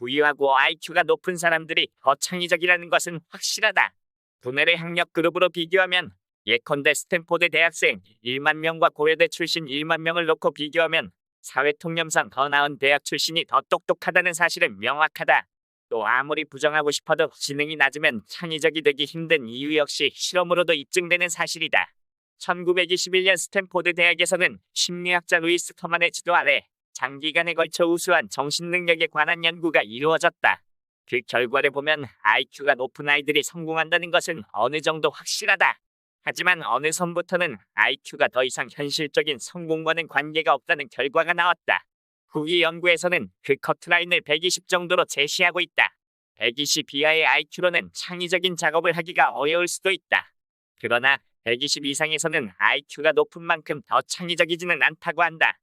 부유하고 IQ가 높은 사람들이 더 창의적이라는 것은 확실하다. 도내의 학력 그룹으로 비교하면 예컨대 스탠포드 대학생 1만 명과 고려대 출신 1만 명을 놓고 비교하면 사회 통념상 더 나은 대학 출신이 더 똑똑하다는 사실은 명확하다. 또 아무리 부정하고 싶어도 지능이 낮으면 창의적이 되기 힘든 이유 역시 실험으로도 입증되는 사실이다. 1921년 스탠포드 대학에서는 심리학자 루이스 터만의 지도 아래 장기간에 걸쳐 우수한 정신능력에 관한 연구가 이루어졌다. 그 결과를 보면 IQ가 높은 아이들이 성공한다는 것은 어느 정도 확실하다. 하지만 어느 선부터는 IQ가 더 이상 현실적인 성공과는 관계가 없다는 결과가 나왔다. 후기 연구에서는 그 커트라인을 120 정도로 제시하고 있다. 120 이하의 IQ로는 창의적인 작업을 하기가 어려울 수도 있다. 그러나 120 이상에서는 IQ가 높은 만큼 더 창의적이지는 않다고 한다.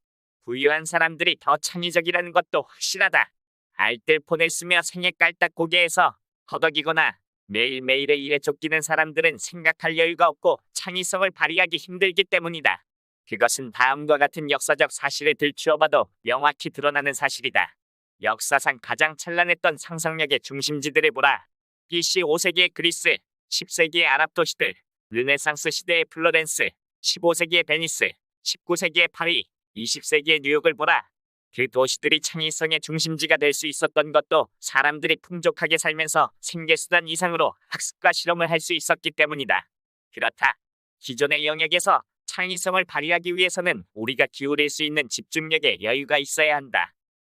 부유한 사람들이 더 창의적이라는 것도 확실하다. 알뜰폰을 쓰며 생애 깔딱 고개에서 허덕이거나 매일매일의 일에 쫓기는 사람들은 생각할 여유가 없고 창의성을 발휘하기 힘들기 때문이다. 그것은 다음과 같은 역사적 사실을 들추어봐도 명확히 드러나는 사실이다. 역사상 가장 찬란했던 상상력의 중심지들을 보라. BC 5세기의 그리스, 10세기의 아랍 도시들, 르네상스 시대의 플로렌스, 15세기의 베니스, 19세기의 파리, 20세기의 뉴욕을 보라. 그 도시들이 창의성의 중심지가 될 수 있었던 것도 사람들이 풍족하게 살면서 생계수단 이상으로 학습과 실험을 할 수 있었기 때문이다. 그렇다. 기존의 영역에서 창의성을 발휘하기 위해서는 우리가 기울일 수 있는 집중력에 여유가 있어야 한다.